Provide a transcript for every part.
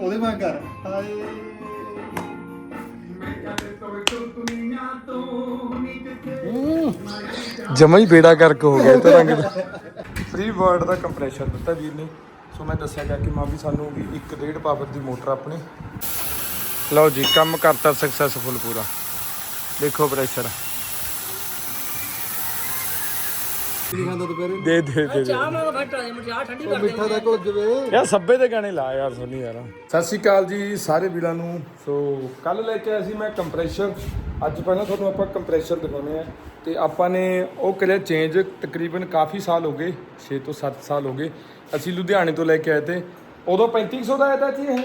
ਉਹਦੇ ਵਾਂਗ ਕਰ। ਹਾਏ। ਜਮਾ ਹੀ ਬੇੜਾ ਕਰਕੇ ਹੋ ਗਿਆ ਇਹ ਤਾਂ ਰੰਗ ਦਾ। ਫ੍ਰੀ ਵਰਡ ਦਾ ਕੰਪਰੈਸ਼ਰ ਦਿੱਤਾ ਵੀਰ ਨੇ। ਸੋ ਮੈਂ ਦੱਸਿਆ ਗਿਆ ਕਿ ਮਾਂ ਵੀ ਸਾਨੂੰ ਵੀ 1.5 ਪਾਵਰ ਦੀ ਮੋਟਰ ਆਪਣੀ। ਲਓ ਜੀ ਕੰਮ ਕਰਤਾ ਸਕਸੈਸਫੁਲ ਪੂਰਾ। ਦੇਖੋ ਪ੍ਰੈਸ਼ਰ ਕੀ ਖਾਂਦਾ ਦੁਪਹਿਰੇ ਦੇ ਦੇ ਦੇ ਦੇ। ਚਾਹ ਮੈਂ ਫਟਾ ਦੇ ਮੁਝੇ ਆ ਠੰਡੀ ਉਹ ਮਿੱਠਾ ਦਾ ਕੋਲ ਜਵੇ ਯਾਰ ਸੱਬੇ ਦੇ ਗਾਣੇ ਲਾ ਯਾਰ ਸੋਨੀ ਯਾਰ। ਸਤਿ ਸ਼੍ਰੀ ਅਕਾਲ ਜੀ ਸਾਰੇ ਵੀਰਾਂ ਨੂੰ। ਸੋ ਕੱਲ ਲੈ ਕੇ ਆਇਆ ਸੀ ਮੈਂ ਕੰਪਰੈਸ਼ਰ। ਅੱਜ ਪਹਿਲਾਂ ਤੁਹਾਨੂੰ ਆਪਾਂ ਕੰਪਰੈਸ਼ਰ ਦਿਖਾਉਣੇ ਆ ਤੇ ਆਪਾਂ ਨੇ ਉਹ ਕਰਿਆ ਚੇਂਜ ਤਕਰੀਬਨ ਕਾਫੀ ਸਾਲ ਹੋ ਗਏ 6 ਤੋਂ 7 ਸਾਲ ਹੋ ਗਏ। ਅਸੀਂ ਲੁਧਿਆਣੇ ਤੋਂ ਲੈ ਕੇ ਆਏ ਤੇ ਉਦੋਂ 3500 ਦਾ ਆਇਆ ਤਾਂ ਜੀ ਇਹ?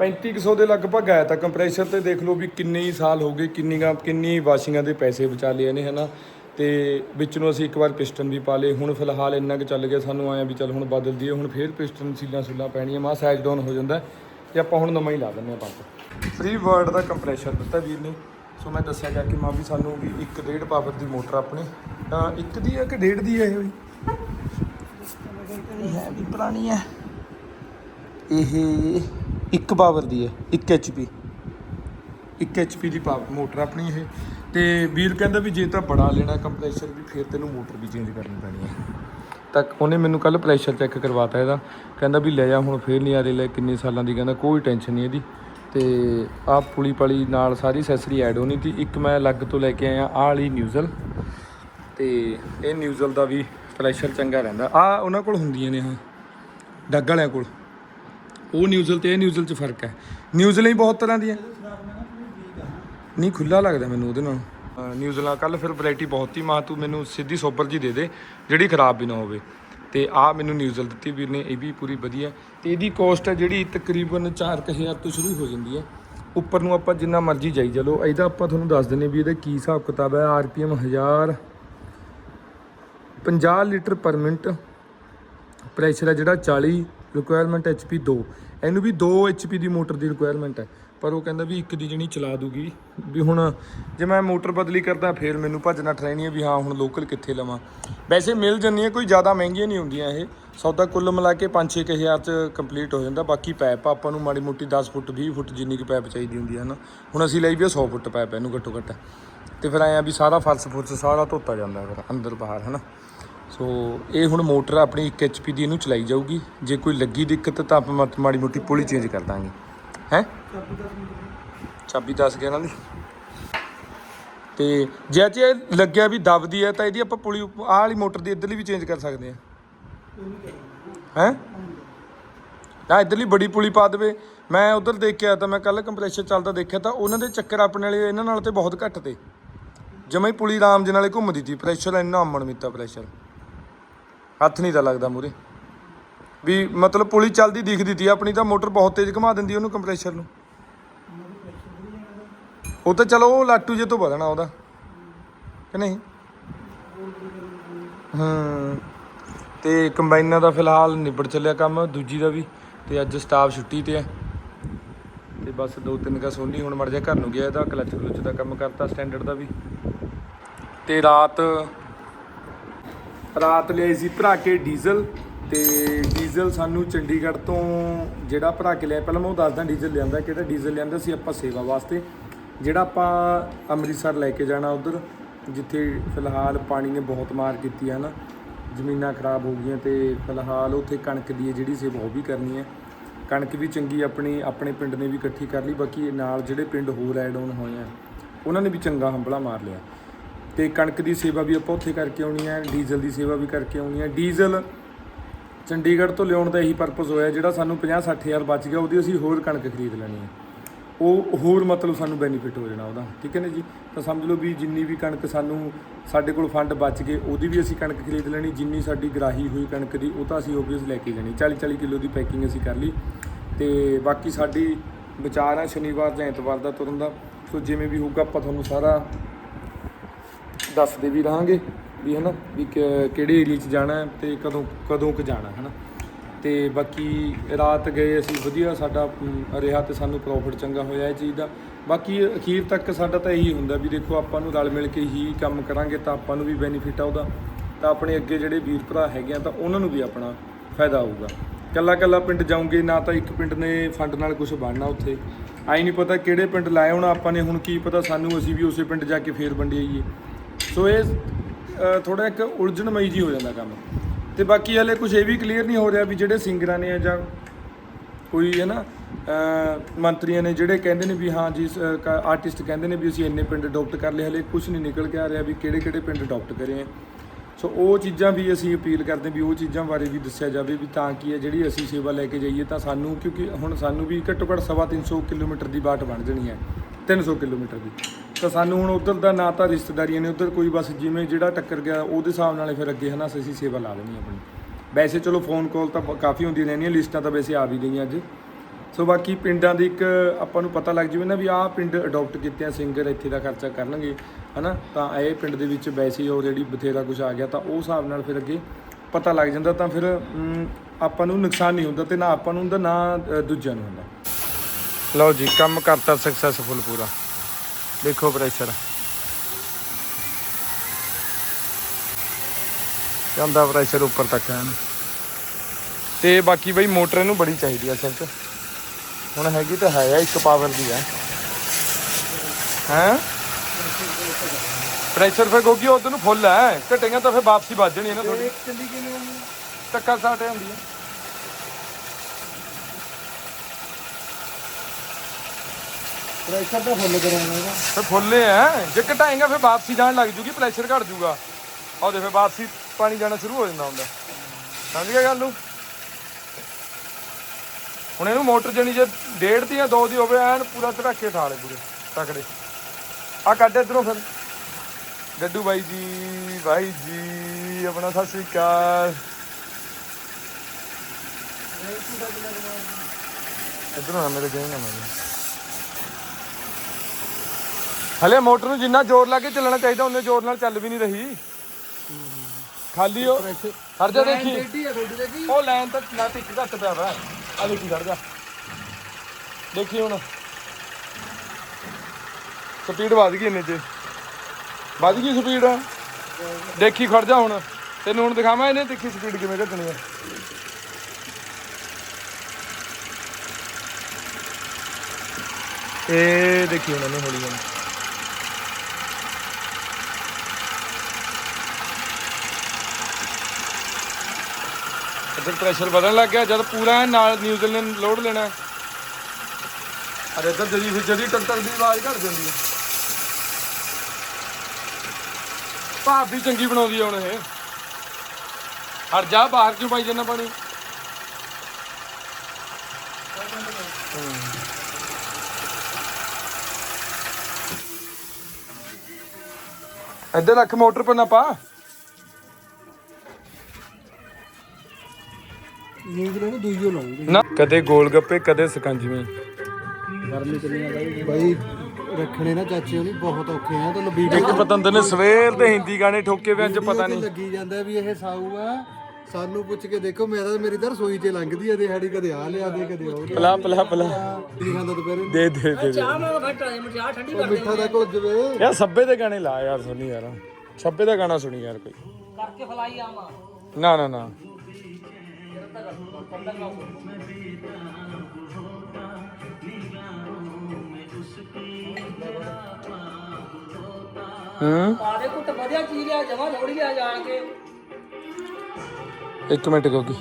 3500 ਦੇ ਲਗਭਗ ਆਇਆ ਤਾਂ। ਕੰਪਰੈਸ਼ਰ ਤੇ ਦੇਖ ਲਓ ਵੀ ਕਿੰਨੇ ਹੀ ਸਾਲ ਹੋ ਗਏ ਕਿੰਨੀਆਂ ਕਿੰਨੀ ਵਾਸ਼ਿੰਗਾਂ ਦੇ ਪੈਸੇ ਬਚਾ ਲਏ ਨੇ ਹਨਾ? ਤੇ ਵਿੱਚ ਨੂੰ ਅਸੀਂ ਇੱਕ ਵਾਰ ਪਿਸਟਨ ਵੀ ਪਾ ਲਏ। ਹੁਣ ਫਿਲਹਾਲ ਇੰਨਾ ਕੁ ਚੱਲ ਗਿਆ, ਸਾਨੂੰ ਆਇਆ ਵੀ ਚੱਲ ਹੁਣ ਬਦਲ ਦਈਏ, ਹੁਣ ਫੇਰ ਪਿਸਟਨ ਸੀਲਾਂ ਸੁਲਾਂ ਪੈਣੀਆਂ, ਮਾ ਸਾਈਜ਼ ਡਾਊਨ ਹੋ ਜਾਂਦਾ ਹੈ। ਤੇ ਆਪਾਂ ਹੁਣ ਨਵਾਂ ਹੀ ਲਾ ਦਿੰਦੇ ਆ ਪੰਪ ਫ੍ਰੀ ਵਰਡ ਦਾ ਕੰਪਰੈਸ਼ਰ ਦਿੱਤਾ ਵੀਰ ਨੇ। ਸੋ ਮੈਂ ਦੱਸਿਆ ਗਿਆ ਕਿ ਮਾਂ ਵੀ ਸਾਨੂੰ ਵੀ 1.5 ਪਾਵਰ ਦੀ ਮੋਟਰ ਆਪਣੀ। ਤਾਂ ਇੱਕ ਦੀ ਹੈ ਕਿ ਡੇਢ ਦੀ ਹੈ ਇਹ ਵੀ? ਹੈ ਵੀ ਪੁਰਾਣੀ ਹੈ। ਇਹ 1 ਪਾਵਰ ਦੀ ਹੈ 1 ਐਚਪੀ 1 ਐਚਪੀ ਦੀ ਪਾਵਰ, ਮੋਟਰ ਆਪਣੀ ਇਹ। ਤੇ ਵੀਰ ਕਹਿੰਦਾ ਵੀ ਜੇ ਤਾਂ ਬੜਾ ਲੈਣਾ ਕੰਪਰੈਸ਼ਰ ਵੀ ਫਿਰ ਤੈਨੂੰ ਮੋਟਰ ਵੀ ਚੇਂਜ ਕਰਨੀ ਪੈਣੀ ਹੈ। ਤਾਂ ਉਹਨੇ ਮੈਨੂੰ ਕੱਲ ਪ੍ਰੈਸ਼ਰ ਚੈੱਕ ਕਰਵਾਤਾ ਇਹਦਾ। ਕਹਿੰਦਾ ਵੀ ਲੈ ਜਾ, ਹੁਣ ਫੇਰ ਨਹੀਂ ਆ ਲੈ ਕਿੰਨੇ ਸਾਲਾਂ ਦੀ, ਕਹਿੰਦਾ ਕੋਈ ਟੈਨਸ਼ਨ ਨਹੀਂ ਇਹਦੀ। ਤੇ ਆਹ ਪੁਲੀ ਪਲੀ ਨਾਲ ਸਾਰੀ ਅਸੈਸਰੀ ਐਡ ਹੋਣੀ ਸੀ। ਇੱਕ ਮੈਂ ਅਲੱਗ ਤੋਂ ਲੈ ਕੇ ਆਇਆ, ਆਹ ਵਾਲੀ ਨਿਊਜ਼ਲ ਤੇ ਇਹ ਨਿਊਜ਼ਲ ਦਾ ਵੀ ਪ੍ਰੈਸ਼ਰ ਚੰਗਾ ਰਹਿੰਦਾ। ਆ ਉਹਨਾਂ ਕੋਲ ਹੁੰਦੀਆਂ ਨੇ ਹਾਂ ਡੱਗ ਵਾਲਿਆਂ ਕੋਲ। ਉਹ ਨਿਊਜ਼ਲ ਤੇ ਇਹ ਨਿਊਜ਼ਲ 'ਚ ਫ਼ਰਕ ਹੈ। ਨਿਊਜ਼ਲਾਂ ਹੀ ਬਹੁਤ ਤਰ੍ਹਾਂ ਦੀਆਂ। ਨਹੀਂ ਖੁੱਲਾ ਲੱਗਦਾ ਮੈਨੂੰ ਉਹਦੇ ਨਾਲ। ਅਹ ਨਿਊਜ਼ਲਾਂ ਕੱਲ ਫਿਰ ਵੈਰਾਈਟੀ ਬਹੁਤ ਹੀ ਮਾਂ, ਤੂੰ ਮੈਨੂੰ ਸਿੱਧੀ ਸੋਪਰ ਜੀ ਦੇ ਦੇ, ਜਿਹੜੀ ਖਰਾਬ ਵੀ ਨਾ ਹੋਵੇ। ਤੇ ਆ ਮੈਨੂੰ ਨਿਊਜ਼ਲ ਦਿੱਤੀ ਵੀਰ ਨੇ, ਇਹ ਵੀ ਪੂਰੀ ਵਧੀਆ। ਤੇ ਇਹਦੀ ਕੋਸਟ ਹੈ ਜਿਹੜੀ ਤਕਰੀਬਨ 4000 ਤੋਂ ਸ਼ੁਰੂ ਹੋ ਜਾਂਦੀ ਹੈ। ਉੱਪਰ ਨੂੰ ਆਪਾਂ ਜਿੰਨਾ ਮਰਜ਼ੀ ਜਾਈ ਚਲੋ। ਇਹਦਾ ਆਪਾਂ ਤੁਹਾਨੂੰ ਦੱਸ ਦਿੰਨੇ ਵੀ ਇਹਦਾ ਕੀ ਹਿਸਾਬ ਕਿਤਾਬ ਹੈ। RPM 1000 50 litre per minute. Pressure ਹੈ ਜਿਹੜਾ 40 ਰਿਕੁਆਇਰਮੈਂਟ ਐਚਪੀ 2 ਇਹਨੂੰ ਵੀ 2 ਐਚਪੀ ਦੀ ਮੋਟਰ ਦੀ ਰਿਕੁਆਇਰਮੈਂਟ ਹੈ। ਪਰ ਉਹ ਕਹਿੰਦਾ ਵੀ ਇੱਕ ਦੀ ਜਣੀ ਚਲਾ ਦੂਗੀ। ਵੀ ਹੁਣ ਜੇ ਮੈਂ ਮੋਟਰ ਬਦਲੀ ਕਰਦਾ, ਫਿਰ ਮੈਨੂੰ ਭੱਜਣਾ ਟਰੈਣੀ ਹੈ ਵੀ ਹਾਂ, ਹੁਣ ਲੋਕਲ ਕਿੱਥੇ ਲਵਾਂ। ਵੈਸੇ ਮਿਲ ਜਾਂਦੀਆਂ, ਕੋਈ ਜ਼ਿਆਦਾ ਮਹਿੰਗੀਆਂ ਨਹੀਂ ਹੁੰਦੀਆਂ ਇਹ। ਸੌਦਾ ਕੁੱਲ ਮਿਲਾ ਕੇ 5-6 ਹਜ਼ਾਰ ਚ ਕੰਪਲੀਟ ਹੋ ਜਾਂਦਾ। ਬਾਕੀ ਪੈਪ ਆਪਾਂ ਨੂੰ ਮਾੜੀ ਮੋਟੀ 10 ਫੁੱਟ 20 ਫੁੱਟ ਜਿੰਨੀ ਕੁ ਪੈਪ ਚਾਹੀਦੀ ਹੁੰਦੀ ਹੈ ਨਾ। ਹੁਣ ਅਸੀਂ ਲਈ ਵੀ ਆ 100 ਫੁੱਟ ਪੈਪ ਇਹਨੂੰ ਘੱਟੋ ਘੱਟ। ਤੇ ਫਿਰ ਆਇਆ ਵੀ ਸਾਰਾ ਫਰਸ਼ ਫੁਰਸ਼ ਸਾਰਾ ਧੋਤਾ ਜਾਂਦਾ ਫਿਰ, ਅੰਦਰ ਬਾਹਰ, ਹਨਾ। ਸੋ ਇਹ ਹੁਣ ਮੋਟਰ ਆਪਣੀ 1 ਐਚਪੀ ਦੀ ਇਹਨੂੰ ਚਲਾਈ ਜਾਊਗੀ। ਜੇ ਕੋਈ ਲੱਗੀ ਦਿੱਕਤ ਤਾਂ ਆਪਾਂ ਮਾੜੀ ਮੋਟੀ ਪੁਲੀ ਚੇਂਜ ਕਰ ਦਾਂਗੇ। ਹੈ? ਚਾਬੀ ਦੱਸ ਗਿਆ ਇਹਨਾਂ ਦੀ। ਤੇ ਜੇ ਅੱਜ ਇਹ ਲੱਗਿਆ ਵੀ ਦਬਦੀ ਹੈ ਤਾਂ ਇਹਦੀ ਆਪਾਂ ਪੁਲੀ ਆਹ ਵਾਲੀ ਮੋਟਰ ਦੀ ਇੱਧਰਲੀ ਵੀ ਚੇਂਜ ਕਰ ਸਕਦੇ ਆ ਹੈ। ਨਾ ਇੱਧਰਲੀ ਬੜੀ ਪੁਲੀ ਪਾ ਦੇਵੇ। ਮੈਂ ਉਧਰ ਦੇਖ ਕੇ ਆਇਆ ਤਾਂ ਮੈਂ ਕੱਲ ਕੰਪਰੈਸ਼ਰ ਚੱਲਦਾ ਦੇਖਿਆ ਤਾਂ ਉਹਨਾਂ ਦੇ ਚੱਕਰ ਆਪਣੇ ਵਾਲੇ ਇਹਨਾਂ ਨਾਲ ਤੇ ਬਹੁਤ ਘੱਟ ਤੇ। ਜਮਾ ਹੀ ਪੁਲੀ ਰਾਮ ਜੀ ਨਾਲੇ ਘੁੰਮਦੀ ਸੀ ਪ੍ਰੈਸ਼ਰ ਇੰਨਾ ਅਮਣ ਮਿੱਤਾ ਪ੍ਰੈਸ਼ਰ ਹੱਥ ਨਹੀਂ ਤਾਂ ਲੱਗਦਾ ਮੂਰੇ। ਵੀ ਮਤਲਬ ਪੁਲੀ ਚੱਲਦੀ ਦਿਖਦੀ ਤੀ, ਆਪਣੀ ਤਾਂ ਮੋਟਰ ਬਹੁਤ ਤੇਜ਼ ਘੁਮਾ ਦਿੰਦੀ ਉਹਨੂੰ ਕੰਪਰੈਸ਼ਰ ਨੂੰ। ਉਹ ਤਾਂ ਚਲੋ ਉਹ ਲਾਟੂ ਜੇ ਤੋਂ ਵਧਣਾ ਉਹਦਾ। ਕਿ ਨਹੀਂ? ਹੂੰ। ਤੇ ਕੰਬਾਈਨਾਂ ਦਾ ਫਿਲਹਾਲ ਨਿਬੜ ਚੱਲਿਆ ਕੰਮ, ਦੂਜੀ ਦਾ ਵੀ, ਤੇ ਅੱਜ ਸਟਾਫ ਛੁੱਟੀ ਤੇ ਹੈ ਤੇ ਬਸ ਦੋ ਤਿੰਨ ਕਾ ਸੋਨੀ ਹੁਣ ਮੜ ਜਾ ਘਰ ਨੂੰ ਗਿਆ, ਇਹਦਾ ਕਲੱਚ ਕਲੁੱਚ ਦਾ ਕੰਮ ਕਰਤਾ ਸਟੈਂਡਰਡ ਦਾ ਵੀ। ਤੇ ਰਾਤ ਰਾਤ ਲਈ ਸੀ ਭਰਾ ਕੇ ਡੀਜ਼ਲ। ਤੇ ਡੀਜ਼ਲ ਸਾਨੂੰ ਚੰਡੀਗੜ੍ਹ ਤੋਂ ਜਿਹੜਾ ਭਰਾ ਕੇ ਲਿਆ ਪਹਿਲਾਂ ਮੈਂ ਉਹ ਦੱਸਦਾ ਡੀਜ਼ਲ ਲਿਆਂਦਾ, ਕਿਹੜਾ ਡੀਜ਼ਲ ਲਿਆਂਦਾ ਸੀ ਆਪਾਂ ਸੇਵਾ ਵਾਸਤੇ। ਜਿਹੜਾ ਆਪਾਂ ਅੰਮ੍ਰਿਤਸਰ ਲੈ ਕੇ ਜਾਣਾ ਉਧਰ, ਜਿੱਥੇ ਫਿਲਹਾਲ ਪਾਣੀ ਨੇ ਬਹੁਤ ਮਾਰ ਕੀਤੀ ਹੈ ਨਾ, ਜ਼ਮੀਨਾਂ ਖਰਾਬ ਹੋ ਗਈਆਂ ਤੇ ਫਿਲਹਾਲ ਉੱਥੇ ਕਣਕ ਦੀ ਹੈ ਜਿਹੜੀ ਸੇਵਾ ਉਹ ਵੀ ਕਰਨੀ ਹੈ। ਕਣਕ ਵੀ ਚੰਗੀ ਆਪਣੀ, ਆਪਣੇ ਪਿੰਡ ਨੇ ਵੀ ਇਕੱਠੀ ਕਰ ਲਈ, ਬਾਕੀ ਨਾਲ ਜਿਹੜੇ ਪਿੰਡ ਹੋਰ ਐਡ ਆਨ ਹੋਏ ਆ, ਉਹਨਾਂ ਨੇ ਵੀ ਚੰਗਾ ਹੰਬਲਾ ਮਾਰ ਲਿਆ। ਤੇ ਕਣਕ ਦੀ ਸੇਵਾ ਵੀ ਆਪਾਂ ਉੱਥੇ ਕਰਕੇ ਆਉਣੀ ਹੈ, ਡੀਜ਼ਲ ਦੀ ਸੇਵਾ ਵੀ ਕਰਕੇ ਆਉਣੀ ਹੈ। ਡੀਜ਼ਲ ਚੰਡੀਗੜ੍ਹ ਤੋਂ ਲਿਆਉਣ ਦਾ ਇਹੀ ਪਰਪਸ ਹੋਇਆ, ਜਿਹੜਾ ਸਾਨੂੰ 50 ਹਜ਼ਾਰ ਬਚ ਗਿਆ, ਉਹਦੀ ਅਸੀਂ ਹੋਰ ਕਣਕ ਖਰੀਦ ਲੈਣੀ ਹੈ। ਉਹ ਹੋਰ ਮਤਲਬ ਸਾਨੂੰ ਬੈਨੀਫਿਟ ਹੋ ਜਾਣਾ ਉਹਦਾ, ਠੀਕ ਹੈ ਨਾ ਜੀ? ਤਾਂ ਸਮਝ ਲਓ ਵੀ ਜਿੰਨੀ ਵੀ ਕਣਕ ਸਾਨੂੰ, ਸਾਡੇ ਕੋਲ ਫੰਡ ਬਚ ਗਏ, ਉਹਦੀ ਵੀ ਅਸੀਂ ਕਣਕ ਖਰੀਦ ਲੈਣੀ, ਜਿੰਨੀ ਸਾਡੀ ਗਰਾਹੀ ਹੋਈ ਕਣਕ ਦੀ, ਉਹ ਤਾਂ ਅਸੀਂ ਓਬਵੀਅਸ ਲੈ ਕੇ ਜਾਣੀ। 40 40 ਕਿਲੋ ਦੀ ਪੈਕਿੰਗ ਅਸੀਂ ਕਰ ਲਈ। ਤੇ ਬਾਕੀ ਸਾਡੀ ਵਿਚਾਰ ਆ ਸ਼ਨੀਵਾਰ ਜਾਂ ਐਤਵਾਰ ਦਾ ਤੁਰਨ ਦਾ। ਸੋ ਜਿਵੇਂ ਵੀ ਹੋਊਗਾ, ਆਪਾਂ ਤੁਹਾਨੂੰ ਸਾਰਾ ਦੱਸਦੇ ਵੀ ਰਹਾਂਗੇ। ਵੀ ਹਨਾ, ਵੀ ਕਿਹੜੇ ਏਰੀਆ 'ਚ ਜਾਣਾ ਹੈ ਤੇ ਕਦੋਂ ਕਦੋਂ ਕੁ ਜਾਣਾ ਹਨਾ। ਤੇ ਬਾਕੀ ਰਾਤ ਗਏ ਅਸੀਂ ਵਧੀਆ, ਸਾਡਾ ਰਿਹਾ ਤੇ ਸਾਨੂੰ ਪ੍ਰੋਫਿਟ ਚੰਗਾ ਹੋਇਆ ਇਹ ਚੀਜ਼ ਦਾ। ਬਾਕੀ ਅਖੀਰ ਤੱਕ ਸਾਡਾ ਤਾਂ ਇਹੀ ਹੁੰਦਾ ਵੀ ਦੇਖੋ ਆਪਾਂ ਨੂੰ ਰਲ ਮਿਲ ਕੇ ਹੀ ਕੰਮ ਕਰਾਂਗੇ ਤਾਂ ਆਪਾਂ ਨੂੰ ਵੀ ਬੈਨੀਫਿਟ ਆ ਉਹਦਾ। ਤਾਂ ਆਪਣੇ ਅੱਗੇ ਜਿਹੜੇ ਵੀਰ ਭਰਾ ਹੈਗੇ ਆ ਤਾਂ ਉਹਨਾਂ ਨੂੰ ਵੀ ਆਪਣਾ ਫਾਇਦਾ ਹੋਊਗਾ। ਕੱਲਾ ਕੱਲਾ ਪਿੰਡ ਜਾਉਂਗੇ ਨਾ ਤਾਂ ਇੱਕ ਪਿੰਡ ਨੇ ਫੰਡ ਨਾਲ ਕੁਝ ਬਣਨਾ ਉੱਥੇ। ਆਈ ਨਹੀਂ ਪਤਾ ਕਿਹੜੇ ਪਿੰਡ ਲਾਏ ਹੋਣਾ, ਆਪਾਂ ਨੇ ਹੁਣ ਕੀ ਪਤਾ ਸਾਨੂੰ ਅਸੀਂ ਵੀ ਉਸੇ ਪਿੰਡ ਜਾ ਕੇ ਫੇਰ ਵੰਡਿਆਈਏ ਸੋ ਇਹ ਥੋੜਾ ਇੱਕ ਉਲਝਣਮਈ ਜੀ ਹੋ ਜਾਂਦਾ ਕੰਮ। ਤੇ ਬਾਕੀ ਹਲੇ ਕੁਝ ਇਹ ਵੀ ਕਲੀਅਰ ਨਹੀਂ ਹੋ ਰਿਹਾ ਵੀ ਜਿਹੜੇ ਸਿੰਗਰਾਂ ਨੇ ਜਾਂ ਕੋਈ ਹੈ ਨਾ ਮੰਤਰੀਆਂ ਨੇ ਜਿਹੜੇ ਕਹਿੰਦੇ ਨੇ ਵੀ ਹਾਂ ਜੀ ਆਰਟਿਸਟ ਕਹਿੰਦੇ ਨੇ ਵੀ ਅਸੀਂ ਇੰਨੇ ਪਿੰਡ ਅਡਾਪਟ ਕਰ ਲਏ, ਹਲੇ ਕੁਝ ਨਹੀਂ ਨਿਕਲ ਕੇ ਆ ਰਿਹਾ ਵੀ ਕਿਹੜੇ ਕਿਹੜੇ ਪਿੰਡ ਅਡਾਪਟ ਕਰੇ ਆ ਸੋ ਉਹ ਚੀਜ਼ਾਂ ਵੀ ਅਸੀਂ ਅਪੀਲ ਕਰਦੇ ਵੀ ਉਹ ਚੀਜ਼ਾਂ ਬਾਰੇ ਵੀ ਦੱਸਿਆ ਜਾਵੇ ਵੀ ਤਾਂ ਕੀ ਹੈ, ਜਿਹੜੀ ਅਸੀਂ ਸੇਵਾ ਲੈ ਕੇ ਜਾਈਏ ਤਾਂ ਸਾਨੂੰ, ਕਿਉਂਕਿ ਹੁਣ ਸਾਨੂੰ ਵੀ ਘੱਟੋ ਘੱਟ ਸਵਾ ਤਿੰਨ ਸੌ ਕਿਲੋਮੀਟਰ ਦੀ ਬਾਟ ਬਣ ਜਾਣੀ ਹੈ 300 ਕਿਲੋਮੀਟਰ ਦੀ। ਤਾਂ ਸਾਨੂੰ ਹੁਣ ਉਧਰ ਦਾ ਨਾ ਤਾਂ ਰਿਸ਼ਤੇਦਾਰੀਆਂ ਨੇ, ਉਧਰ ਕੋਈ ਬਸ ਜਿਵੇਂ ਜਿਹੜਾ ਟੱਕਰ ਗਿਆ, ਉਹਦੇ ਹਿਸਾਬ ਨਾਲ ਫਿਰ ਅੱਗੇ ਹਨਾ ਅਸੀਂ ਸੇਵਾ ਲਾ ਲੈਣੀ ਆਪਣੀ। ਵੈਸੇ ਚਲੋ ਫੋਨ ਕਾਲ ਤਾਂ ਕਾਫੀ ਹੁੰਦੀਆਂ ਰਹਿੰਦੀਆਂ, ਲਿਸਟਾਂ ਤਾਂ ਵੈਸੇ ਆ ਵੀ ਗਈਆਂ ਅੱਜ। ਸੋ ਬਾਕੀ ਪਿੰਡਾਂ ਦੀ ਇੱਕ ਆਪਾਂ ਨੂੰ ਪਤਾ ਲੱਗ ਜਾਵੇ ਨਾ ਵੀ ਆਹ ਪਿੰਡ ਅਡਾਪਟ ਕੀਤੇ ਆ ਸਿੰਗਰ ਇੱਥੇ ਦਾ ਖਰਚਾ ਕਰਨਗੇ, ਹਨਾ? ਤਾਂ ਇਹ ਪਿੰਡ ਦੇ ਵਿੱਚ ਵੈਸੇ ਹੀ ਆਲਰੇਡੀ ਬਥੇਰਾ ਕੁਝ ਆ ਗਿਆ, ਤਾਂ ਉਹ ਹਿਸਾਬ ਨਾਲ ਫਿਰ ਅੱਗੇ ਪਤਾ ਲੱਗ ਜਾਂਦਾ, ਤਾਂ ਫਿਰ ਆਪਾਂ ਨੂੰ ਨੁਕਸਾਨ ਨਹੀਂ ਹੁੰਦਾ ਤੇ ਨਾ ਆਪਾਂ ਨੂੰ ਹੁੰਦਾ, ਨਾ ਦੂਜਿਆਂ ਨੂੰ ਹੁੰਦਾ। ਲਓ ਜੀ, ਕੰਮ ਕਰਤਾ ਸਕਸੈਸਫੁਲ ਪੂਰਾ। ਦੇਖੋ ਪ੍ਰੈਸ਼ਰ ਜਾਂਦਾ ਪ੍ਰੈਸ਼ਰ ਉੱਪਰ ਤੱਕ ਹੈ ਨਾ। ਤੇ ਬਾਕੀ ਬਈ ਮੋਟਰ ਇਹਨੂੰ ਬੜੀ ਚਾਹੀਦੀ ਆ ਅਸਲ 'ਚ ਹੁਣ ਹੈਗੀ ਤਾਂ ਹੈ ਆ ਇੱਕ ਪਾਵਰ ਦੀ ਆ। ਹੈ? ਪ੍ਰੈਸ਼ਰ ਫੇ ਗੋਗੀ ਉਧਰ ਨੂੰ ਫੁੱਲ ਹੈ ਘਟੇਗਾ ਤਾਂ ਫੇ ਵਾਪਸੀ ਵੱਜ ਜਾਣੀ ਹੈ ਨਾ ਥੋੜੀ ਟੱਕਰ ਸਾਟੇ ਹੁੰਦੀ ਹੈ ਪ੍ਰੈਸ਼ਰ ਤਾਂ ਫੁੱਲ ਕਰਾਉਣਾ ਇਹਦਾ ਫੇ ਫੁੱਲੇ ਹੈ ਜੇ ਘਟਾਏਗਾ ਫੇ ਵਾਪਸੀ ਜਾਣ ਲੱਗ ਜੂਗੀ ਪ੍ਰੈਸ਼ਰ ਘਟ ਜੂਗਾ। ਆਹ ਦੇ ਫੇ ਵਾਪਸੀ ਪਾਣੀ ਜਾਣਾ ਸ਼ੁਰੂ ਹੋ ਜਾਂਦਾ ਹੁੰਦਾ। ਸਮਝ ਗਿਆ ਗੱਲ ਨੂੰ? ਹੁਣ ਇਹਨੂੰ ਮੋਟਰ ਜਣੀ ਜੇ ਡੇਢ ਦੀ ਜਾਂ ਦੋ ਦੀ ਹੋਵੇ, ਐਨ ਪੂਰਾ ਧੜਾਕੇ ਠਾਲੇ ਪੂਰੇ ਤਕੜੇ ਆ ਕੱਢ ਇਧਰੋਂ ਫਿਰ। ਡੱਡੂ ਬਾਈ ਜੀ ਬਾਈ ਜੀ, ਆਪਣਾ ਸਤਿ ਸ੍ਰੀ ਅਕਾਲ। ਇਧਰੋਂ ਆ, ਮੇਰੇ ਗਏ ਨਾ ਮੇਰੇ। ਹਲੇ ਮੋਟਰ ਨੂੰ ਜਿੰਨਾ ਜ਼ੋਰ ਲਾ ਕੇ ਚੱਲਣਾ ਚਾਹੀਦਾ ਉਹਨੇ ਜ਼ੋਰ ਨਾਲ ਚੱਲ ਵੀ ਨਹੀਂ ਰਹੀ। ਖਾਲੀ ਉਹ। ਹਰ ਜਾ ਦੇਖੀ। ਉਹ ਲਾਈਨ ਤਾਂ ਨਾ ਇੱਕ ਘੱਟ ਪਿਆ ਵਾ। ਆ ਦੇਖੀ ਖੜ ਜਾ। ਦੇਖੀ ਹੁਣ। ਸਪੀਡ ਵੱਧ ਗਈ ਇੰਨੇ ਚ ਵੱਧ ਗਈ ਸਪੀਡ। ਦੇਖੀ ਖੜ ਜਾ ਹੁਣ। ਤੈਨੂੰ ਹੁਣ ਦਿਖਾਵਾਂ ਇਹਨੇ ਦੇਖੀ ਸਪੀਡ ਕਿਵੇਂ ਘਟਣੀ ਹੈ ਇਹ ਦੇਖੀ ਹੁਣ ਇਹਨੇ ਹੌਲੀ ਹੌਲੀ। ਇੱਧਰ ਪ੍ਰੈਸ਼ਰ ਵਧਣ ਲੱਗ ਗਿਆ ਜਦ ਪੂਰਾ ਨਾਲ ਨਿਊਜ਼ੀਲੈਂਡ ਲੋਡ ਲੈਣਾ ਅਰੇ ਇੱਧਰ ਜਦੀ ਫਿਰ ਜਦੀ ਟਕ ਟਕ ਦੀ ਆਵਾਜ਼ ਘਟ ਜਾਂਦੀ ਹੈ। ਵੀ ਚੰਗੀ ਬਣਾਉਂਦੀ ਆ ਹੁਣ ਇਹ। ਹਟ ਜਾ ਬਾਹਰ ਕਿਉਂ ਪਾਈ ਜਾਂਦਾ ਪਾਣੀ? ਇੱਧਰ ਰੱਖ ਮੋਟਰ ਨਾ ਪਾ। ਨਿਊਜ਼ੀਲੈਂਡ ਨੂੰ ਦੂਈਓ ਲਾਉਂਗੇ। ਨਾ ਕਦੇ ਗੋਲ ਗੱਪੇ ਕਦੇ ਸਕੰਜਵੀਂ ਗਰਮੀ ਕਿੰਨੀ ਆ ਬਾਈ? ਬਾਈ ਰੱਖਣੇ ਨਾ ਚਾਚੇ ਉਹਨੂੰ ਬਹੁਤ ਔਖੇ ਆ ਤਾਂ ਵੀਡੀਓ ਇੱਕ ਪਤੰਦਰ ਨੇ ਸਵੇਰ ਤੇ ਹਿੰਦੀ ਗਾਣੇ ਠੋਕੇ ਵੇ ਅੱਜ ਪਤਾ ਨਹੀਂ। ਲੱਗੀ ਜਾਂਦਾ ਵੀ ਇਹ ਸਾਊ ਆ। ਸਾਨੂੰ ਪੁੱਛ ਕੇ ਦੇਖੋ ਮੈਂ ਤਾਂ ਮੇਰੀ ਤਾਂ ਰਸੋਈ 'ਚ ਲੰਘਦੀ ਆ ਦਿਹਾੜੀ ਕਦੇ ਆ ਲਿਆ ਦੇ ਕਦੇ ਉਹ ਲਿਆ। ਪਲਾ ਪਲਾ ਪਲਾ। ਨਹੀਂ ਖਾਂਦਾ ਦੁਪਹਿਰੇ? ਦੇ ਦੇ ਦੇ ਦੇ। ਚਾਹ ਨਾਲ ਘੱਟ ਆ ਮੁਝੇ ਆ ਠੰਡੀ ਉਹ ਮਿੱਠਾ ਦਾ ਘੁਲ ਜਵੇ ਯਾਰ ਸੱਬੇ ਦੇ ਗਾਣੇ ਲਾ ਯਾਰ ਸੁਣੀ ਯਾਰ। ਸੱਬੇ ਦਾ ਗਾਣਾ ਸੁਣੀ ਯਾਰ ਕੋਈ। ਕਰਕੇ ਫਲਾਈ ਆਵਾਂ। ਨਾ ਨਾ ਨਾ। ਹੂੰ? ਪਾਦੇ ਕੁੱਟ ਵਧੀਆ ਚੀਜ਼ ਆ ਜਮਾ ਥੋੜੀ ਆ ਜਾਣ ਕੇ। ਇੱਕ ਮਿੰਟ ਗੋਗੀ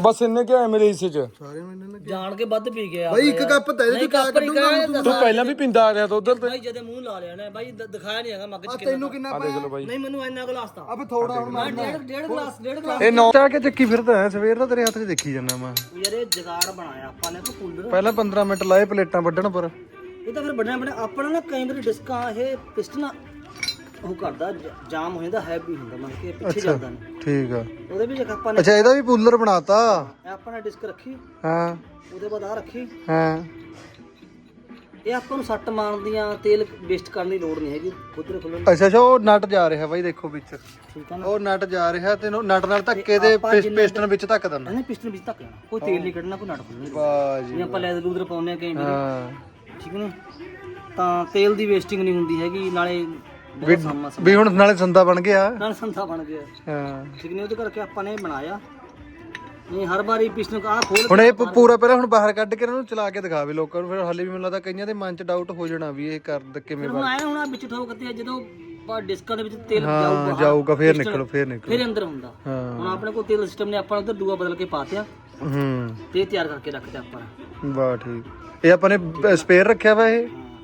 ਬਸ ਇੰਨੇ ਕਿਹਾ ਮੇਰੇ ਹਿੱਸੇ ਚ। ਸਾਰੇ ਮੈਨੂੰ ਨਾ ਜਾਣ ਕੇ ਵੱਧ ਪੀ ਗਿਆ ਬਾਈ ਇੱਕ ਕੱਪ ਤਾਂ ਇਹਦੇ ਚ ਕਾ ਕੱਢੂਗਾ ਤੂੰ ਪਹਿਲਾਂ ਵੀ ਪਿੰਦਾ ਆ ਰਿਹਾ ਤਾਂ ਉਧਰ ਤੇ। ਭਾਈ ਜਦੇ ਮੂੰਹ ਲਾ ਲਿਆ ਨਾ ਦ- ਦਿਖਾਇਆ ਨਹੀਂ ਹੈਗਾ ਮੱਗ ਚ ਤੈਨੂੰ ਕਿੰਨਾ ਆ ਦੇਖ ਲਓ ਬਾਈ। ਨਹੀਂ ਮੈਨੂੰ ਇੰਨਾ ਗਲਾਸ ਤਾਂ ਅਬ ਥੋੜਾ ਹੁਣ ਮੈਂ ਡੇਢ ਡੇਢ ਗਲਾਸ ਡੇਢ ਗਲਾਸ ਇਹ ਨੌ ਕੇ ਚੱਕੀ ਫਿਰਦਾ ਹੈ ਸਵੇਰ ਦਾ ਤੇਰੇ ਹੱਥ 'ਚ ਦੇਖੀ ਜਾਂਦਾ ਮੈਂ। ਯਾਰ ਇਹ ਜਗਾੜ ਬਣਾਇਆ ਆਪਾਂ ਨੇ ਕੋ ਕੂਲਰ। ਪਹਿਲਾਂ 15 ਮਿੰਟ ਲਾਏ ਪਲੇਟਾਂ ਵੱਢਣ ਪਰ। ਇਹ ਤਾਂ ਫਿਰ ਬੜਿਆ ਬੜਿਆ ਆਪਣਾ ਨਾ ਕਈ ਵਾਰੀ ਡਿਸਕਾਂ ਇਹ ਪਿਸਟਨ ਉਹ ਕਰਦਾ ਜਾਮ ਹੋ ਜਾਂਦਾ ਹੈਵੀ ਹੁੰਦਾ ਮਨ ਕੇ ਪਿੱਛੇ ਜਾਂਦਾ ਨਹੀਂ। ਠੀਕ ਆ। ਉਹਦੇ ਵੀ ਜਗ੍ਹਾ ਆਪਾਂ ਨੇ ਅੱਛਾ ਇਹਦਾ ਵੀ ਪੂਲਰ ਬਣਾਤਾ? ਆਪਾਂ ਨੇ ਡਿਸਕ ਰੱਖੀ। ਹਾਂ। ਉਹਦੇ ਬਾਅਦ ਆ ਰੱਖੀ। ਹਾਂ। ਇਹ ਆਪਾਂ ਨੂੰ ਸੱਟ ਮਾਰਦੀਆਂ ਤੇਲ ਵੇਸਟ ਕਰਨ ਦੀ ਲੋੜ ਨਹੀਂ ਹੈਗੀ ਖੁਦ ਖੁੱਲਣ ਅੱਛਾ ਅੱਛਾ ਉਹ ਨਟ ਜਾ ਰਿਹਾ ਬਾਈ ਦੇਖੋ ਵਿੱਚ। ਠੀਕ ਆ ਨਾ। ਉਹ ਨਟ ਜਾ ਰਿਹਾ ਤੇ ਉਹ ਨਟ ਨਾਲ ਧੱਕੇ ਦੇ ਪਿਸਟਨ ਵਿੱਚ ਧੱਕ ਦਿੰਦਾ ਇਹਨੇ ਪਿਸਟਨ ਵਿੱਚ ਧੱਕ ਜਾਣਾ ਕੋਈ ਤੇਲ ਨਹੀਂ ਕੱਢਣਾ ਕੋਈ ਨਟ ਖੁੱਲਣਾ ਵਾਹ ਜੀ ਜੇ ਆਪਾਂ ਲੈਦਰ ਲੂਦਰ ਪਾਉਂਦੇ ਆ ਕਈ ਵਾਰੀ। ਹਾਂ। ਠੀਕ ਨੇ? ਤਾਂ ਤੇਲ ਦੀ ਵੇਸਟਿੰਗ ਨਹੀਂ ਹੁੰਦੀ ਹੈਗੀ ਨਾਲੇ ਵੀ ਬਹੁਤ ਸਮਾਂ। ਵੀ ਹੁਣ ਨਾਲੇ ਸੰਦਾ ਬਣ ਗਿਆ। ਨਾਲ ਸੰਥਾ ਬਣ ਗਿਆ। ਹਾਂ। ਠੀਕ ਨਹੀਂ ਉਹਦੇ ਕਰਕੇ ਆਪਾਂ ਨੇ ਇਹ ਬਣਾਇਆ। ਨਹੀਂ ਹਰ ਵਾਰੀ ਪਿਸਟਨ ਆ ਖੋਲ ਹੁਣ ਇਹ ਪ- ਪੂਰਾ ਪਹਿਲਾਂ ਹੁਣ ਬਾਹਰ ਕੱਢ ਕੇ ਇਹਨਾਂ ਨੂੰ ਚਲਾ ਕੇ ਦਿਖਾਵੇ ਲੋਕਾਂ ਨੂੰ ਫਿਰ ਹਲੇ ਵੀ ਮੈਨੂੰ ਲੱਗਦਾ ਕਈਆਂ ਦੇ ਮਨ 'ਚ ਡਾਊਟ ਹੋ ਜਾਣਾ ਵੀ ਇਹ ਕਰ ਦ- ਕਿਵੇਂ ਹੁਣ ਆਇਆ ਹੁਣ ਆਹ ਵਿੱਚ ਠੋਕਦੇ ਆ ਜਦੋਂ ਬਾ ਡਿਸਕਾਂ ਦੇ ਵਿੱਚ ਤੇਲ ਹਾਂ ਜਾਊਗਾ ਜਾਊਗਾ ਫੇਰ ਨਿਕਲੋ ਫੇਰ ਨਿਕਲੋ। ਫਿਰ ਅੰਦਰ ਹੁੰਦਾ। ਹਾਂ। ਹੁਣ ਆਪਣੇ ਕੋਲ ਤੇਲ ਸਿਸਟਮ ਨੇ ਆਪਾਂ ਉਧਰ ਦੂਆ ਬਦਲ ਕੇ ਪਾਤਿਆ। ਹੂੰ। ਤੇ ਇਹ ਤਿਆਰ ਕਰਕੇ ਰੱਖਦੇ ਆਪਾਂ। ਨੇ। ਵਾਹ ਠੀਕ। ਇਹ ਆਪਾਂ ਨੇ ਸਪੇਅਰ ਰੱਖਿਆ ਵਾ ਇਹ? ਹਾਂ।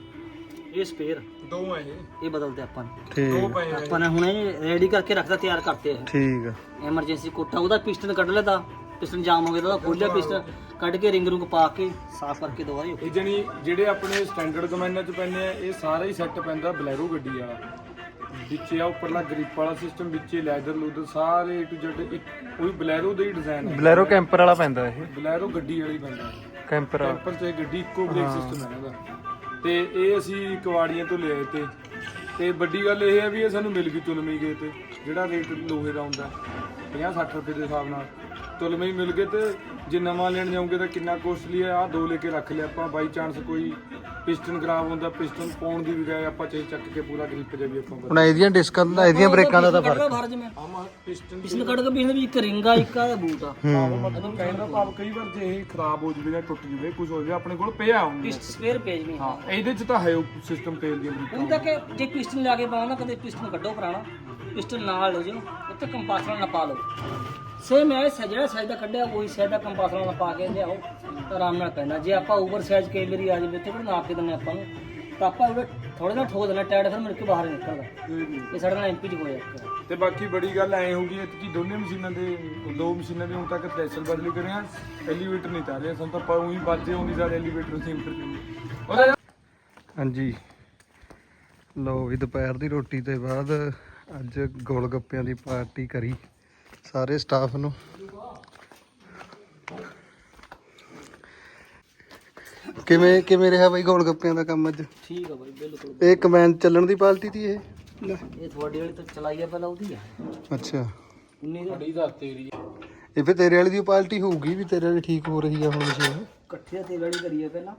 ਇਹ ਸਪੇਅਰ ਦੋ ਆ ਇਹ। ਇਹ ਬਦਲਦੇ ਆਪਾਂ ਨੇ। ਠੀਕ। ਪਏ ਆ ਆਪਾਂ ਨੇ ਹੁਣ ਇਹ ਰੈਡੀ ਕਰਕੇ ਰੱਖਦਾ ਤਿਆਰ ਕਰਤੇ ਆ ਠੀਕ ਆ। ਐਮਰਜੈਂਸੀ ਕੋਟਾ ਉਹਦਾ ਪਿਸਟਨ ਕੱਢ ਲੈਦਾ ਪਿਸਟਨ ਜਾਮ ਹੋ ਗਿਆ ਤਾਂ ਉਹਦਾ ਖੋਲਿਆ ਪਿਸਟਨ ਕੱਢ ਕੇ ਰਿੰਗ ਰੁੰਗ ਪਾ ਕੇ ਸਾਫ਼ ਕਰਕੇ ਦਵਾਈ ਇਹ ਜਣੀ ਜਿਹੜੇ ਆਪਣੇ ਸਟੈਂਡਰਡ ਕਮੈਨਾਂ ਚ ਪੈਂਦੇ ਆ ਇਹ ਸਾਰਾ ਹੀ ਸੈੱਟ ਪੈਂਦਾ ਬਲੈਰੋ ਗੱਡੀ ਵਾਲਾ। ਵਿੱਚੇ ਆ ਉੱਪਰਲਾ ਗ੍ਰਿਪ ਵਾਲਾ ਸਿਸਟਮ ਵਿੱਚੇ ਲੈਦਰ ਲੂਦਰ ਸਾਰੇ ਟੂ ਜ਼ੈਡ ਵੀ ਬਲੈਰੋ ਦਾ ਹੀ ਡਿਜ਼ਾਈਨ ਹੈ ਬਲੈਰੋ ਕੈਂਪਰ ਵਾਲਾ ਪੈਂਦਾ ਇਹ। ਬਲੈਰੋ ਗੱਡੀ ਵਾਲੀ ਪੈਂਦਾ। ਕੈਂਪਰ ਵਾਲਾ। ਕੈਂਪਰ ਤੇ ਗੱਡੀ ਇੱਕੋ ਬ੍ਰੇਕ ਸਿਸਟਮ ਹੈ ਇਹਦਾ ਤੇ ਇਹ ਅਸੀਂ ਕਵਾੜੀਆਂ ਤੋਂ ਲਿਆਏ ਤੇ। ਤੇ ਵੱਡੀ ਗੱਲ ਇਹ ਹੈ ਵੀ ਇਹ ਸਾਨੂੰ ਮਿਲ ਗਈ ਤੁਲਮੀ ਗਏ ਤੇ ਜਿਹੜਾ ਰੇਟ ਲੋਹੇ ਦਾ ਹੁੰਦਾ 50 60 ਰੁਪਏ ਦੇ ਹਿਸਾਬ ਨਾਲ। ਤੁਲਮੀ ਮਿਲ ਗਏ ਤੇ ਜੇ ਨਵਾਂ ਲੈਣ ਜਾਓਗੇ ਤਾਂ ਕਿੰਨਾ ਕੋਸਟਲੀ ਹੈ ਆ? ਦੋ ਲੈ ਕੇ ਰੱਖ ਲਿਆ ਆਪਾਂ। ਬਾਈ ਚਾਂਸ ਕੋਈ ਪਿਸਟਨ ਖਰਾਬ ਹੁੰਦਾ ਪਿਸਟਨ ਪਾਉਣ ਦੀ ਬਜਾਏ ਆਪਾਂ ਚਾਹੀ ਚੱਕ ਕੇ ਪੂਰਾ ਗ੍ਰਿਪ ਜੇ ਵੀ ਆਪਾਂ ਹੁਣ ਇਹਦੀਆਂ ਡਿਸਕਾਂ ਦਾ ਇਹਦੀਆਂ ਬ੍ਰੇਕਾਂ ਦਾ ਤਾਂ ਫ਼ਰਕ ਆਮਾ ਪਿਸਟਨ ਪਿਸਟਨ ਕੱਢ ਕੇ ਪਿਸਟਨ ਵਿੱਚ ਇੱਕ ਰਿੰਗ ਆ ਇੱਕ ਆ ਬੂਟ ਆ। ਮਤਲਬ ਕਹਿਣ ਦਾ ਭਾਵ ਕਈ ਵਾਰ ਜੇ ਇਹ ਖਰਾਬ ਹੋ ਜਵੇ ਜਾਂ ਟੁੱਟ ਜਵੇ ਕੁਝ ਹੋ ਜਵੇ ਆਪਣੇ ਕੋਲ ਪਿਆ ਹੁੰਦਾ। ਪਿਸਟ ਸਪੇਅਰ ਪੇਜ ਵੀ ਹਾਂ ਇਹਦੇ ਚ ਤਾਂ ਹੈ ਉਹ ਸਿਸਟਮ ਤੇਲ ਦੀ ਹੁਣ ਤੱਕ ਜੇ ਪਿਸਟਨ ਲਿਆ ਕੇ ਪਾਉਣਾ ਕਦੇ ਪਿਸਟਨ ਕੱਢੋ ਪੁਰਾਣਾ। ਪਿਸਟਨ ਨਾਲ ਲੈ ਜਾਓ ਉੱਤੇ ਕੰਪਾਸ ਨਾਲ ਨਪਾ ਲਓ। ਸੇਮ ਹੈ ਸ- ਜਿਹੜਾ ਸਾਈਜ਼ ਦਾ ਕੱਢਿਆ ਉਹੀ ਸਾਈਜ਼ ਦਾ ਕੰਪਾਸ ਨਾਲ ਨਪਾ ਕੇ ਲਿਆਓ ਤਾਂ ਆਰਾਮ ਨਾਲ ਪੈਂਦਾ। ਜੇ ਆਪਾਂ ਓਵਰ ਸਾਈਜ਼ ਕਈ ਵਾਰੀ ਆ ਜਾਵੇ ਤੇ ਫਿਰ ਨਾਪ ਕੇ ਦਿੰਦੇ ਆਪਾਂ ਨੂੰ? ਤਾਂ ਆਪਾਂ ਉਹਦੇ ਥੋੜੇ ਨਾਲ ਠੋਕ ਦੇਣਾ ਟਾਇਰ ਫਿਰ ਮੁੜ ਕੇ ਬਾਹਰ ਨਿਕਲਦਾ। ਇਹ ਸਾਡੇ ਨਾਲ ਐਮਪੀ ਚ ਹੋਇਆ। ਤੇ ਬਾਕੀ ਬੜੀ ਗੱਲ ਐ ਹੋਗੀ ਕਿ ਦੋਨੇ ਮਸ਼ੀਨਾਂ ਦੇ ਦੋ ਮਸ਼ੀਨਾਂ ਦੇ ਹੁਣ ਤੱਕ ਥ੍ਰੈਸ਼ਰ ਬਦਲੀ ਕਰੇ ਆ ਐਲੀਵੇਟਰ ਨਹੀਂ ਤਾਰੇ ਸਾਨੂੰ ਤਾਂ ਪਾਉਂ ਹੀ ਬਾਜੇ ਹੁੰਦੀ ਸਾਰੇ ਐਲੀਵੇਟਰ ਸੀ ਇੰਟਰ ਉਹਦਾ ਹਾਂਜੀ। ਲੋ ਵੀ ਦੁਪਹਿਰ ਦੀ ਰੋਟੀ ਤੋਂ ਬਾਅਦ ਅੱਜ ਗੋਲ ਗੱਪਿਆਂ ਦੀ ਪਾਰਟੀ ਕਰੀ। ਸਾਰੇ ਸਟਾਫ ਨੂੰ। ਕਿਵੇਂ ਕਿਵੇਂ ਰਿਹਾ ਬਾਈ ਗੋਲ ਗੱਪਿਆਂ ਦਾ ਕੰਮ ਅੱਜ? ਠੀਕ ਆ ਬਾਈ ਬਿਲਕੁਲ। ਇਹ ਕਮੈਂਡ ਚੱਲਣ ਦੀ ਪਾਰਟੀ ਦੀ ਇਹ? ਇਹ ਤੁਹਾਡੀ ਵਾਲੀ ਤਾਂ ਚਲਾਈ ਆ ਪਹਿਲਾਂ ਉਹਦੀ ਆ। ਅੱਛਾ। 19 ਦਾ। ਬੜੀ ਦਾ ਤੇਰੀ ਇਹ ਫਿਰ ਤੇਰੇ ਵਾਲੀ ਦੀ ਪਾਰਟੀ ਹੋਊਗੀ ਵੀ ਤੇਰੇ ਵਾਲੀ ਠੀਕ ਹੋ ਰਹੀ ਆ ਹੁਣ ਮਸ਼ੀਨ ਇਕੱਠੇ ਤੇਲ ਵਾਲੀ ਕਰੀ ਆ ਪਹਿਲਾਂ।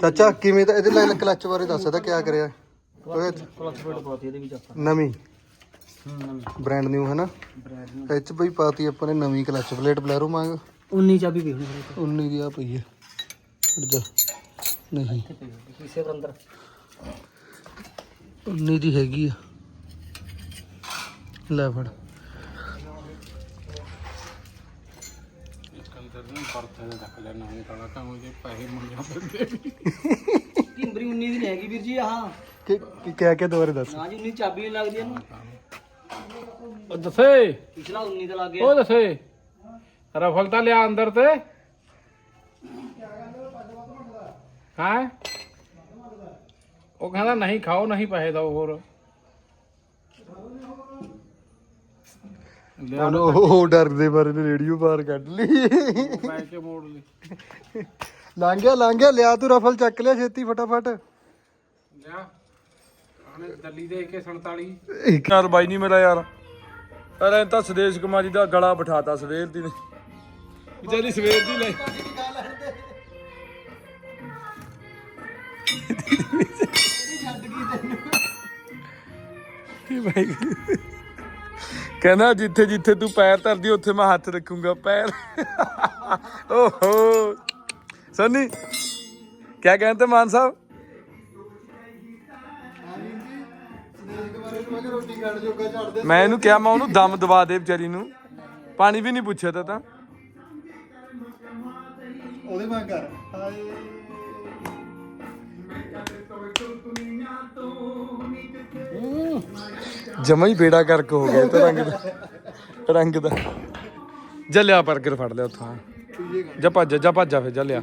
ਚਾਚਾ ਕਿਵੇਂ ਤਾਂ ਇਹਦੇ ਲਾਈਨ ਕਲੱਚ ਬਾਰੇ ਦੱਸ ਇਹਦਾ ਕਿਆ ਕਰਿਆ? ਓਏ ਕਲਚ ਪੇਟ ਪਾਤੀ ਇਹਦੇ ਵਿੱਚ ਆਪਾਂ। ਨਵੀਂ। ਹੂੰ ਬ੍ਰਾਂਡ ਨਿਊ ਹੈ ਨਾ ਬ੍ਰੈਡ ਇਹ ਚ ਬਈ ਪਾਤੀ ਆਪਾਂ ਨੇ ਨਵੀਂ ਕਲੱਚ ਪਲੇਟ ਬਲੈਰੋ ਮੰਗ। 19 ਚਾਬੀ ਵੇਖਣੀ ਫਿਰ 19 ਦੀ ਆ ਪਈ ਹੈ ਹਟ ਜਾ। ਨਹੀਂ। ਕਿਸੇ ਦੇ ਅੰਦਰ। 19 ਦੀ ਹੈਗੀ ਆ। ਲੈ ਫੜ। ਟਿੰਬਰੀ 19 ਦੀ ਨਹੀਂ ਹੈਗੀ ਵੀਰ ਜੀ ਆਹ। ਕਿ ਕਿ- ਕਿਆ ਕਿਆ ਦੁਬਾਰੇ ਦੱਸ। ਨਾ ਜੀ 19 ਚਾਬੀ ਨਹੀਂ ਲੱਗਦੀ ਇਹਨੂੰ। ਉਹ ਦੱਸੇ। ਪਿਛਲਾ 19 ਦਾ ਲੱਗ ਉਹ ਦੱਸੇ। ਰਫਲ ਤਾਂ ਲਿਆ ਅੰਦਰ ਤੇ। ਹਾਂ? ਉਹ ਕਹਿੰਦਾ ਨਹੀਂ ਖਾਓ ਨਹੀਂ ਪੈਸੇ ਦੋ ਹੋਰ। ਉਹ ਉਹ ਡਰਦੇ ਬਾਰੇ ਨੇ ਰੇਡੀਓ ਬਾਹਰ ਕੱਢ ਲਈ। ਪੈਸੇ ਮੋੜ ਲਈ? ਲੰਘ ਗਿਆ ਲੰਘ ਗਿਆ ਲਿਆ ਤੂੰ ਰਫਲ ਚੱਕ ਲਿਆ ਛੇਤੀ ਫਟਾਫਟ। ਲਿਆ। ਦਿੱਲੀ ਦੇ ਕੇ 47 ਯਾਰ ਬਾਈ ਨਹੀਂ ਮੇਰਾ ਯਾਰ। ਅਰੇ ਤਾਂ ਸੁਦੇਸ਼ ਕੁਮਾਰੀ ਦਾ ਗਲਾ ਬਿਠਾਤਾ ਸਵੇਰ ਦੀ ਨੇ। ਵਿਚਾਰੀ ਸਵੇਰ ਦੀ ਲੈ। ਕੀ ਬਾਈ? ਕਹਿੰਦਾ ਜਿੱਥੇ ਜਿੱਥੇ ਤੂੰ ਪੈਰ ਧਰਦੀ ਉੱਥੇ ਮੈਂ ਹੱਥ ਰੱਖੂੰਗਾ, ਪੈਰ। ਓਹੋ। ਸੋਨੀ ਕੀ ਕਹਿੰਦੇ ਮਾਨ ਸਾਹਿਬ? ਰੋਟੀ ਖਾਣ ਜੋਗਾ ਛੱਡ ਦੇ ਮੈਂ ਇਹਨੂੰ ਕਿਹਾ ਮੈਂ ਉਹਨੂੰ ਦਮ ਦਵਾ ਦੇ ਵਿਚਾਰੀ ਨੂੰ। ਪਾਣੀ ਵੀ ਨਹੀਂ ਪੁੱਛਿਆ ਤਾ ਤਾਂ। ਉਹਦੇ ਮੰਗ ਕਰ। ਹਾਏ। ਜਮਾ ਹੀ ਬੇੜਾ ਕਰਕੇ ਹੋ ਗਿਆ ਤਾਂ ਰੰਗ ਦਾ। ਰੰਗ ਦਾ। ਜਾ ਲਿਆ 버ਗਰ ਫੜ ਲਿਆ ਉੱਥੋਂ। ਜਾ ਭੱਜ ਜਾ ਭੱਜਾ ਫਿਰ ਜਾ ਲਿਆ।